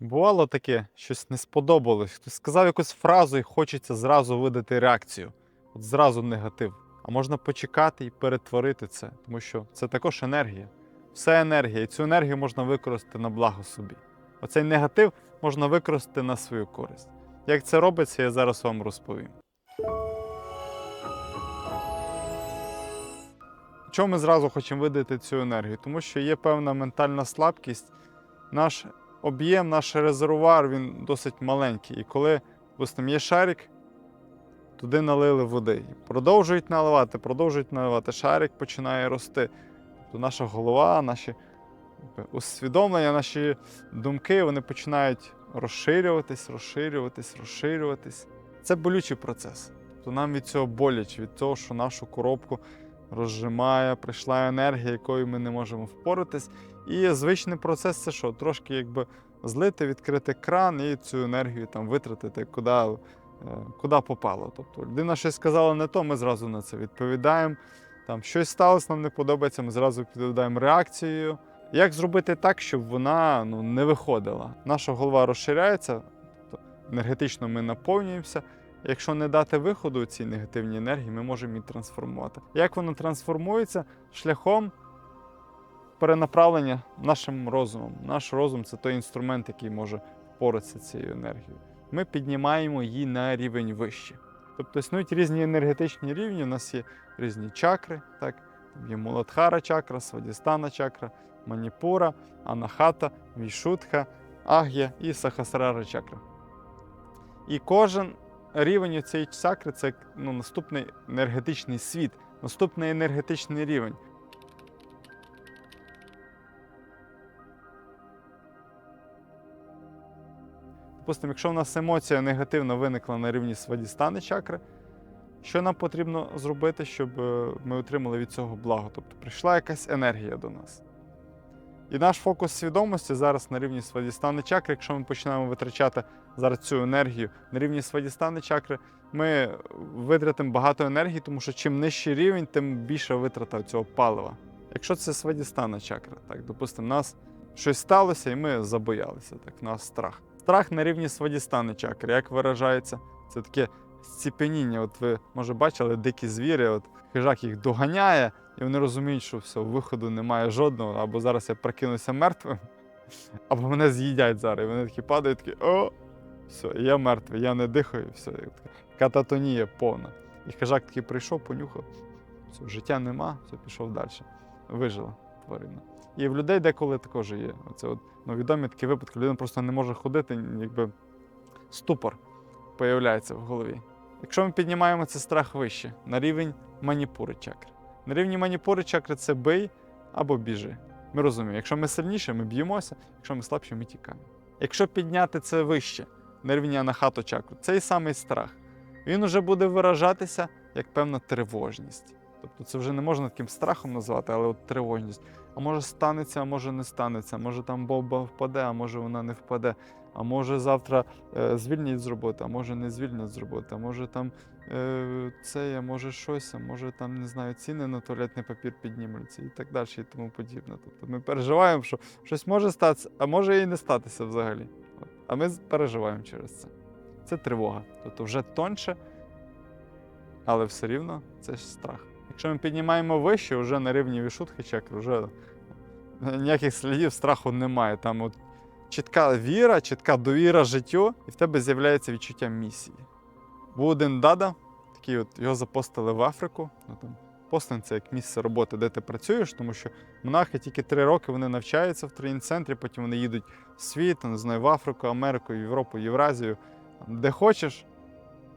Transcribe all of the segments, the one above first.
Бувало таке, щось не сподобалось. Хтось сказав якусь фразу і хочеться зразу видати реакцію. От зразу негатив. А можна почекати і перетворити це, тому що це також енергія. Все енергія, і цю енергію можна використати на благо собі. Оцей негатив можна використати на свою користь. Як це робиться, я зараз вам розповім. Чому ми зразу хочемо видати цю енергію? Тому що є певна ментальна слабкість. Наш об'єм, наш резервуар він досить маленький. І коли, допустимо, є шарик, туди налили води. І продовжують наливати, продовжують наливати. Шарик починає рости. Тобто наша голова, наші усвідомлення, наші думки вони починають розширюватись, розширюватись, розширюватись. Це болючий процес. Тобто нам від цього боляче, від того, що нашу коробку розжимає, прийшла енергія, якою ми не можемо впоратись. І звичний процес це що? Трошки якби злити, відкрити кран і цю енергію там витратити, куди, е, куди попало. Тобто людина щось сказала не то, ми зразу на це відповідаємо. Там щось сталося, нам не подобається, ми зразу відповідаємо реакцією. Як зробити так, щоб вона ну, не виходила? Наша голова розширяється, тобто енергетично ми наповнюємося. Якщо не дати виходу цій негативній енергії, ми можемо її трансформувати. Як воно трансформується? Шляхом перенаправлення нашим розумом. Наш розум це той інструмент, який може впоратися цією енергією. Ми піднімаємо її на рівень вище. Тобто існують різні енергетичні рівні. У нас є різні чакри, так? Там є Муладхара чакра, Свадістана чакра, Маніпура, Анахата, Вішутха, Аг'я і Сахасрара чакра. І кожен рівень цієї чакри це ну, наступний енергетичний світ, наступний енергетичний рівень. Допустимо, якщо в нас емоція негативна виникла на рівні свадістани чакри, що нам потрібно зробити, щоб е, ми отримали від цього благо? Тобто прийшла якась енергія до нас. І наш фокус свідомості зараз на рівні свадістани чакри, якщо ми починаємо витрачати зараз цю енергію на рівні свадістани чакри, ми витратимо багато енергії, тому що чим нижчий рівень, тим більше витрата цього палива. Якщо це свадістана чакра, так, допустимо, нас щось сталося, і ми забоялися, так, в нас страх. Страх на рівні свадістани чакри, як виражається, це таке зціпеніння. От ви, може, бачили дикі звірі, от хижак їх доганяє, і вони розуміють, що все, виходу немає жодного, або зараз я прокинуся мертвим, або мене з'їдять зараз. І вони такі падають, такі о, все, я мертвий, я не дихаю, все. Кататонія повна. І хижак такий прийшов, понюхав, все, життя нема, все, пішов далі. Вижила тварина. І в людей деколи також є. Оце от, ну, відомі такі випадки, людина просто не може ходити, якби ступор появляється в голові. Якщо ми піднімаємо цей страх вище, на рівень маніпури чакри. На рівні маніпури чакри це бий або біжи. Ми розуміємо, якщо ми сильніші, ми б'ємося, якщо ми слабші, ми тікаємо. Якщо підняти це вище, на рівні анахату чакру, цей самий страх, він уже буде виражатися як певна тривожність. Тобто це вже не можна таким страхом назвати, але от тривожність. А може станеться, а може не станеться. Може там бомба впаде, а може вона не впаде. А може завтра е, звільнять з роботи, а може не звільнять з роботи, а може там е, це, а може щось, а може там не знаю, ціни на туалетний папір піднімуться і так далі, і тому подібне. Тобто ми переживаємо, що щось може статися, а може і не статися взагалі. А ми переживаємо через це. Це тривога. Тобто вже тоньше, але все рівно це ж страх. Якщо ми піднімаємо вище, вже на рівні вішутки чакри, вже ніяких слідів страху немає. Там от чітка віра, чітка довіра життю, і в тебе з'являється відчуття місії. Був один дада, такий от його запостили в Африку. Ну, там, Постинг це як місце роботи, де ти працюєш, тому що монахи тільки три роки вони навчаються в тренінг-центрі, потім вони їдуть в світ, не знаю, в Африку, Америку, Європу, Євразію, де хочеш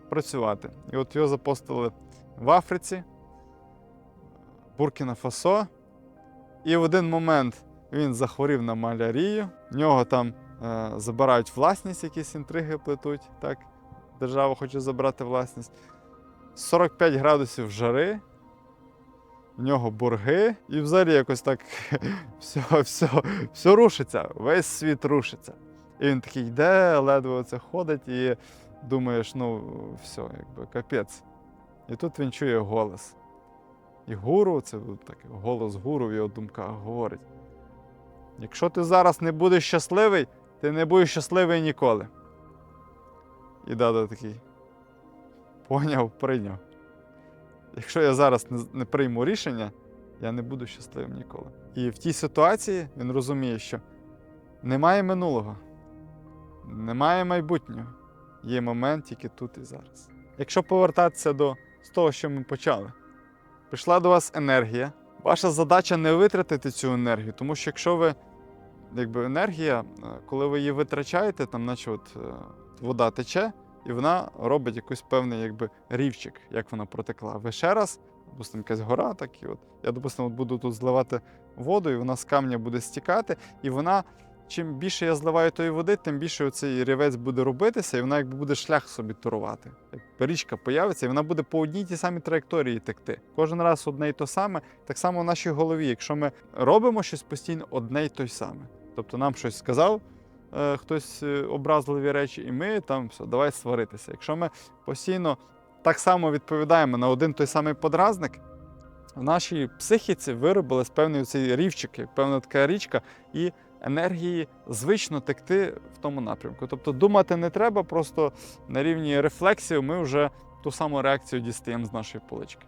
працювати. І от його запостили в Африці, Буркіна Фасо. І в один момент він захворів на малярію. В нього там е, забирають власність, якісь інтриги плетуть. Так? Держава хоче забрати власність. 45 градусів жари, в нього борги, і взагалі якось так все, все, все рушиться, весь світ рушиться. І він такий йде, ледве оце ходить, і думаєш, ну, все, якби капець. І тут він чує голос. І гуру, це такий голос гуру в його думках говорить. Якщо ти зараз не будеш щасливий, Ти не будеш щасливий ніколи. І дада такий. Поняв, прийняв. Якщо я зараз не, прийму рішення, я не буду щасливим ніколи. І в тій ситуації він розуміє, що немає минулого, немає майбутнього. Є момент тільки тут і зараз. Якщо повертатися до того, що ми почали, прийшла до вас енергія. Ваша задача не витратити цю енергію, тому що якщо ви, якби енергія, е, коли ви її витрачаєте, там, наче от е, вода тече, і вона робить якийсь певний якби, рівчик, як вона протекла. Ви ще раз, допустимо, якась гора, так і от. Я, допустимо, буду тут зливати воду, і вона з камня буде стікати, і вона. Чим більше я зливаю тої води, тим більше оцей рівець буде робитися, і вона якби буде шлях собі турувати. Річка появиться, і вона буде по одній тій самій траєкторії текти. Кожен раз одне й то саме. Так само в нашій голові, якщо ми робимо щось постійно одне й то саме. Тобто нам щось сказав е, хтось е, образливі речі, і ми там все, давай сваритися. Якщо ми постійно так само відповідаємо на один той самий подразник, в нашій психіці виробилась певний цей рівчик, певна така річка, і енергії звично текти в тому напрямку. Тобто думати не треба, просто на рівні рефлексів ми вже ту саму реакцію дістаємо з нашої полички.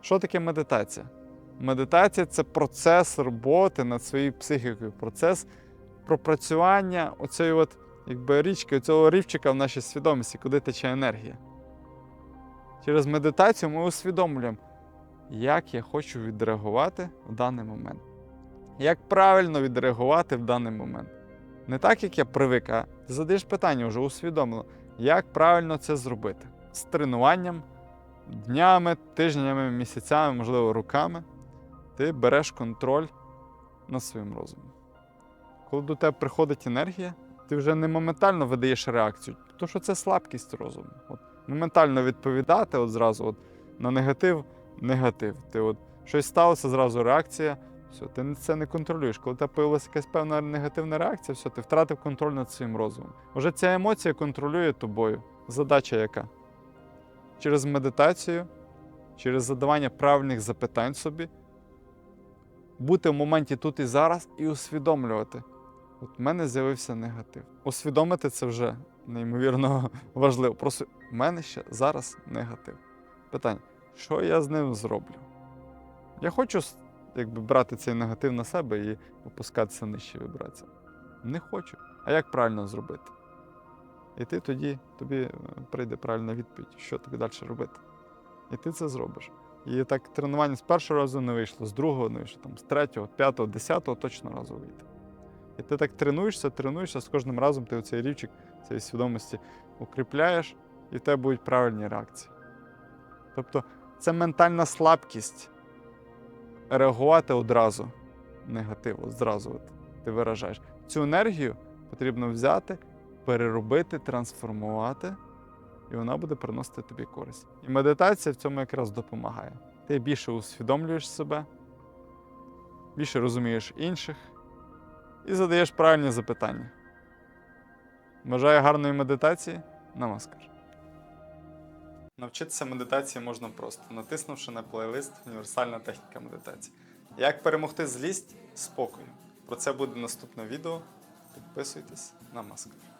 Що таке медитація? Медитація це процес роботи над своєю психікою, процес пропрацювання оцієї от, якби річки, цього рівчика в нашій свідомості, куди тече енергія. Через медитацію ми усвідомлюємо, як я хочу відреагувати в даний момент. Як правильно відреагувати в даний момент. Не так, як я привик, а задаєш питання вже усвідомлено, як правильно це зробити. З тренуванням, днями, тижнями, місяцями, можливо, роками, ти береш контроль над своїм розумом. Коли до тебе приходить енергія, ти вже не моментально видаєш реакцію, тому що це слабкість розуму. От моментально відповідати от зразу от, на негатив, негатив. Ти от щось сталося, зразу реакція. Все, ти це не контролюєш. Коли тебе появилася якась певна негативна реакція, все, ти втратив контроль над своїм розумом. Уже ця емоція контролює тобою. Задача яка? Через медитацію, через задавання правильних запитань собі, бути в моменті тут і зараз і усвідомлювати. От в мене з'явився негатив. Усвідомити це вже неймовірно важливо. Просто в мене ще зараз негатив. Питання: що я з ним зроблю? Я хочу якби, брати цей негатив на себе і опускатися нижче вібрації. Не хочу. А як правильно зробити? І ти тоді тобі е, прийде правильна відповідь, що тобі далі робити. І ти це зробиш. І так тренування з першого разу не вийшло, з другого не вийшло, там, з третього, п'ятого, десятого точно разу вийде. І ти так тренуєшся, тренуєшся, з кожним разом ти оцей рівчик цієї свідомості укріпляєш, і в тебе будуть правильні реакції. Тобто це ментальна слабкість реагувати одразу негативно, зразу ти виражаєш. Цю енергію потрібно взяти, переробити, трансформувати, і вона буде приносити тобі користь. І медитація в цьому якраз допомагає. Ти більше усвідомлюєш себе, більше розумієш інших і задаєш правильні запитання. Бажаю гарної медитації. Намаскар. Навчитися медитації можна просто, натиснувши на плейлист Універсальна техніка медитації. Як перемогти злість спокою. Про це буде наступне відео. Підписуйтесь на Маскар.